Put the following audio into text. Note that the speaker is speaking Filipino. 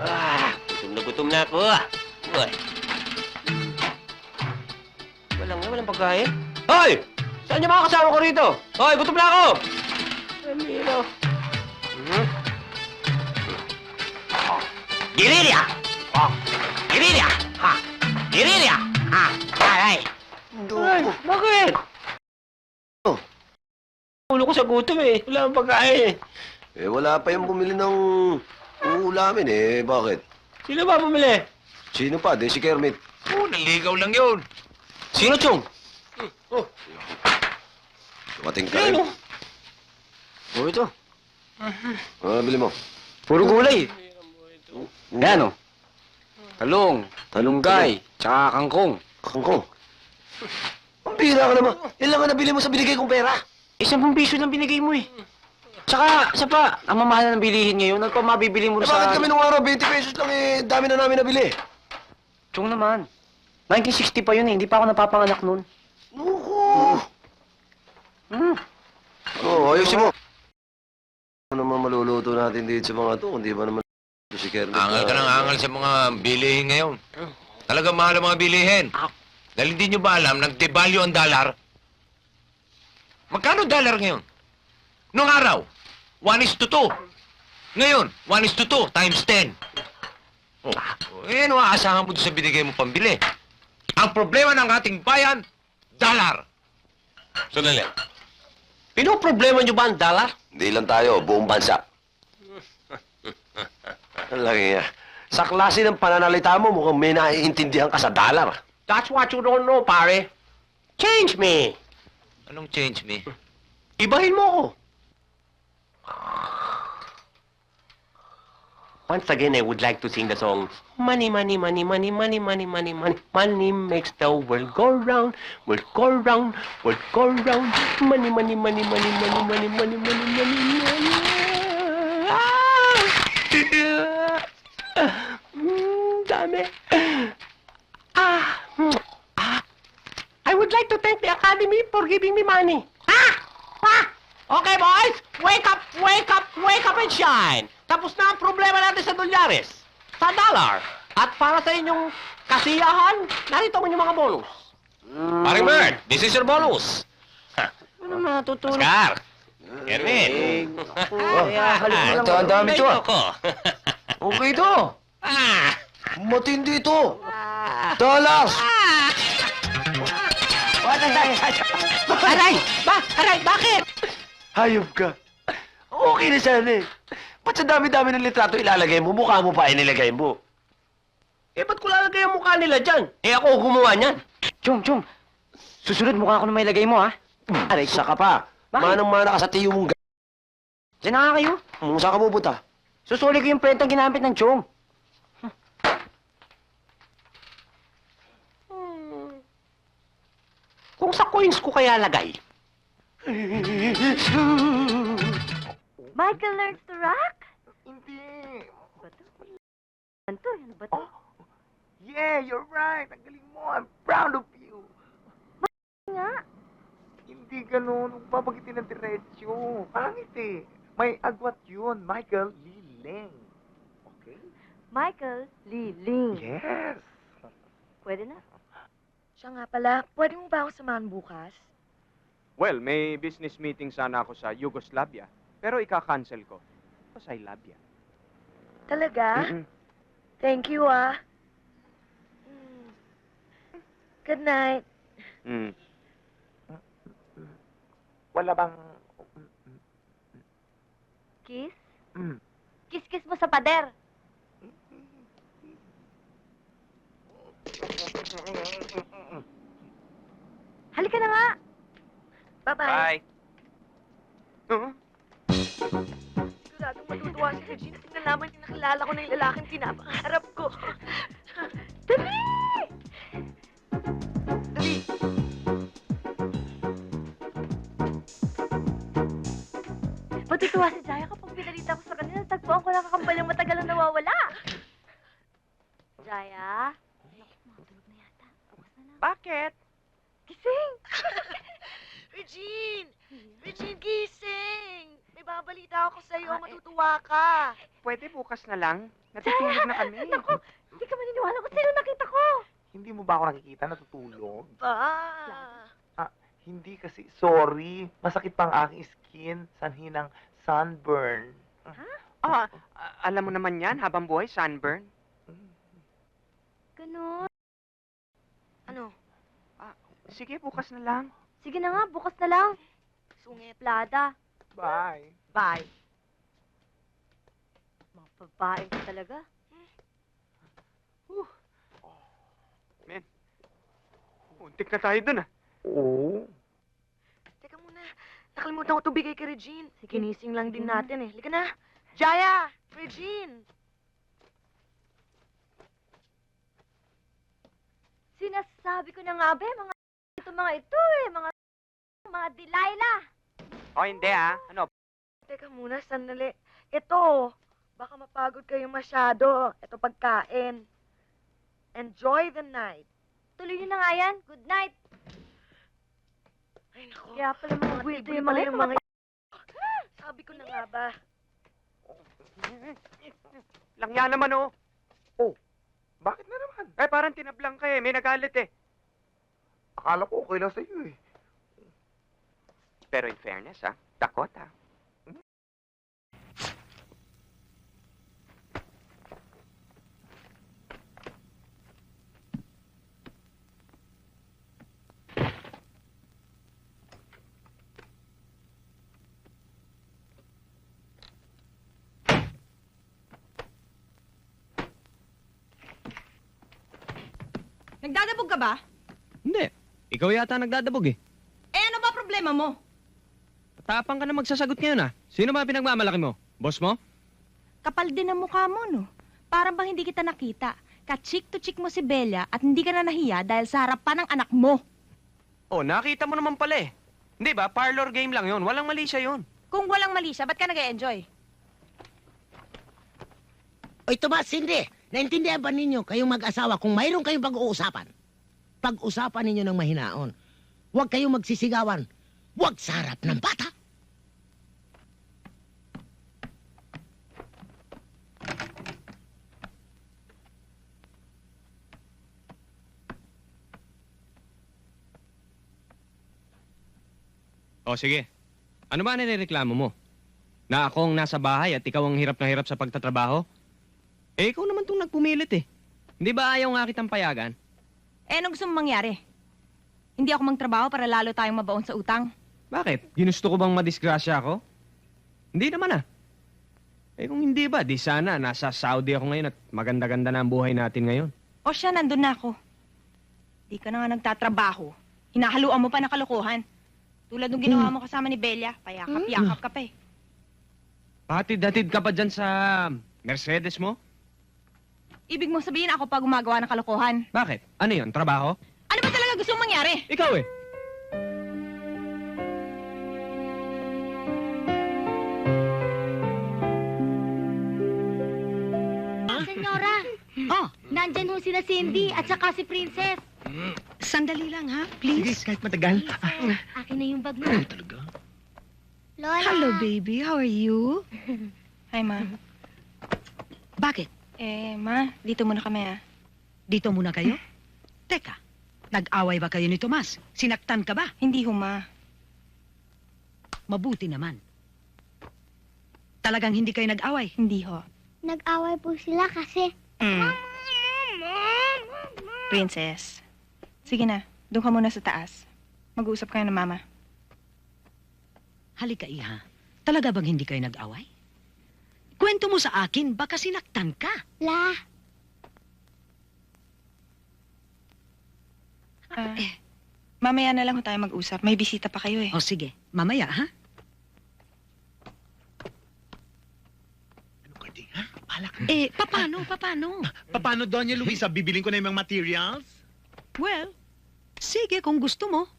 Ah, gutom na gutom na ako. ah. Uy. Walang walang pagkain. Hoy! Saan yung mga kasama ko rito? Hoy, gutom na ako! Ramiro. Hmm? Giriria! Oh, Giriria! Ha! Giriria! Ha! Ay, ay! Bakit? Oh. Ulo ko sa gutom eh. Wala akong pagkain eh. Eh, wala pa yung bumili ng uulamin eh. Bakit? Sino ba bumili? Sino pa? Di si Kermit. Oh, naligaw lang yun. Sino, Chong? Oh. Dumating ka rin. Oh, ito. Ano bili mo? Puro gulay. Yan o. Talong, talunggay, tsaka kangkong. Kangkong. Ang bira ka naman. Ilan nga nabili mo sa binigay kong pera? Isang pong piso lang binigay mo eh. Tsaka, isa pa, ang mamahal ng bilihin ngayon, ano pa mabibili mo Eh, sa... bakit kami nung araw 20 pesos lang eh? Dami na namin nabili. Tsong naman. 1960 pa yun eh, hindi pa ako napapanganak noon. Nuko. Hmm. Oo, oh, ayusin mo. Ano naman maluluto natin dito sa mga to? Hindi ba naman si Kermit? Angal ka ng angal sa mga bilihin ngayon. Talaga mahal ang mga bilihin. Dahil hindi nyo ba alam, nag-devalue ang dollar? Magkano dollar ngayon? Noong araw, 1 is to 2. Ngayon, 1 is to 2 times 10. Oh, eh, ano aasahan mo doon sa binigay mo pambili? Ang problema ng ating bayan, dollar. Sandali. Pinoproblema niyo ba ang dollar? Hindi lang tayo, buong bansa. Ang laki nga. Sa klase ng pananalita mo, mukhang may naiintindihan ka sa dollar. That's what you don't know, pare. Change me. Anong change me? Ibahin mo ko. Once again, I would like to sing the song, Money, money, money, money, money, money, money, money. Money makes the world go round, world go round, world go round. Money, money, money, money, money, money, money, money, money, money. Ah! Mm, dami. Ah, mm, ah. I would like to thank the Academy for giving me money. Ha? Ha? Okay, boys! Wake up, wake up, wake up and shine! Tapos na ang problema natin sa dolyares, sa dollar. At para sa inyong kasiyahan, narito ang inyong mga bonus. Paring Bert, this is your bonus. Ano na, tutulog? Oscar. Kermit. Kaya halika lang. Ito, ang dami to, ah. Okay to. Ah! Matindi to. Dollars. Aray! Ba? Aray, bakit? Hayop ka. Okay na sana eh. Ba't sa dami-dami ng litrato ilalagay mo, mukha mo pa inilagay mo? Eh, ba't ko lalagay ang mukha nila dyan? Eh, ako ang gumawa niyan. Chong, Chong. Susunod mukha ko na may lagay mo, ha? Aray, saka pa. Bakit? Manang-mana ka sa tiyo mong g***. Diyan na nga kayo. Kung saan ka pupunta? Susuli ko yung prentang ginamit ng Chong. Kung sa coins ko kaya lagay. Michael learns to rock? Hindi. Bato? To? Ano ba to? Yeah, you're right. Ang galing mo. I'm proud of you. Nga. Hindi ganun. Huwag babagitin ng diretsyo. Pangit eh. May agwat yun. Michael Liling. Okay? Michael Liling. Yes. Pwede na. Siya nga pala, pwede mo ba ako samahan bukas? Well, may business meeting sana ako sa Yugoslavia. Pero ika-cancel ko. Sa Ilabia. Talaga? Mm-mm. Thank you, ah. Mm. Good night. Mm. Wala bang... Kiss? Mm. Kiss-kiss mo sa pader. Halika na nga. Bye-bye. Huh? Matutuwa si Regine kasi nalaman niya nakilala ko na yung lalaking pinapangarap ko. Dali! Dali. Matutuwa si Jaya kapag pinalita ko sa kanila, tagpuan ko na kakambalang matagal na nawawala. Jaya? Naku, matulog na yata. Bukas na lang. Bakit? Gising! Regine! Regine, gising! May babalita ako sa'yo. Matutuwa ka. Pwede bukas na lang. Natutulog na kami. Naku, hindi ka maniniwala kung sino nakita ko. Hindi mo ba ako nakikita natutulog? Ba? Hindi kasi, sorry. Masakit pa ang aking skin. Sanhi ng sunburn. Ah, a- alam mo naman yan, habang buhay, sunburn. Ganon. Ano? Sige, bukas na lang. Sige na nga, bukas na lang. Sungit. Plada. Bye. Bye. Mga babae ka talaga. Untik na tayo dun ah. Oo. Teka muna. Nakalimutan ko ito bigay kay Regine. Ginising lang din natin eh. Halika na. Jaya! Regine! Sinasabi ko na nga ba, mga ito mga ito eh. Mga mga Delilah. O hindi ah. Ano? Teka muna, sandali. Ito, baka mapagod kayo masyado. Ito pagkain. Enjoy the night. Tuloy niyo na nga yan. Good night. Ay, naku. Kaya pala mga weird yung mga yung mga... Sabi ko na nga ba. Lang yan naman oh. Bakit na naman? Eh, parang tinablang ka eh. May nagalit eh. Akala ko okay lang sa'yo eh. Pero in fairness ah, Dakota. Nagdadabog ka ba? Hindi. Ikaw yata nagdadabog eh. Eh, ano ba problema mo? Tapang ka na magsasagot ngayon ah. Sino ba pinagmamalaki mo? Boss mo? Kapal din ang mukha mo, no? Parang bang hindi kita nakita. Ka-chick to chick mo si Bella at hindi ka na nahiya dahil sa harapan ng anak mo. Oh, nakita mo naman pala eh. Hindi ba? Parlor game lang yon. Walang mali siya yun. Kung walang mali siya, ba't ka nag-enjoy? Oy, Tomas, hindi. Naintindihan ba ninyo kayong mag-asawa kung mayroon kayong pag-uusapan? Pag-usapan ninyo ng mahinaon. Huwag kayong magsisigawan. Huwag sa harap ng bata. O sige. Ano ba nireklamo mo? Na akong nasa bahay at ikaw ang hirap na hirap sa pagtatrabaho? Eh, ikaw naman tong nagpumilit eh. Hindi ba ayaw nga kitang payagan? Eh, ano gusto mong mangyari? Hindi ako magtrabaho para lalo tayong mabaon sa utang. Bakit? Ginusto ko bang madisgrasya ako? Hindi naman ah. Eh kung hindi ba, di sana nasa Saudi ako ngayon at maganda-ganda na ang buhay natin ngayon. O siya, nandun na ako. Di ka na nga nagtatrabaho. Hinahaluan mo pa ng kalokohan. Tulad nung ginawa mo kasama ni Bella, payakap-yakap ka pa eh. Patid-hatid ka pa dyan sa Mercedes mo? Ibig mo sabihin ako pa gumagawa ng kalokohan. Bakit? Ano yon Trabaho? Ano ba talaga gusto mong mangyari? Ikaw eh. Nandyan ho sila Cindy at saka si Princess. sandali lang ha, please. kahit matagal. Akin na yung bag mo. talaga? Lola. Hello, baby. How are you? Hi, ma. Bakit? Eh, ma, dito muna kami ah. Dito muna kayo? Teka, nag-away ba kayo ni Tomas? Sinaktan ka ba? Hindi ho, ma. Mabuti naman. Talagang hindi kayo nag-away? Hindi ho. Nag-away po sila kasi... Princess. Sige na, doon ka muna sa taas. Mag-uusap kayo ng mama. Halika, Iha. Talaga bang hindi kayo nag-away? Kwento mo sa akin, baka sinaktan ka. La, Ah, mamaya na lang ho tayo mag-usap. May bisita pa kayo eh. O sige, mamaya ha? Ano ka di, ha? Palak. Eh, papano, papano? Paano, Doña Luisa? Bibiling ko na yung mga materials? Well, sige kung gusto mo.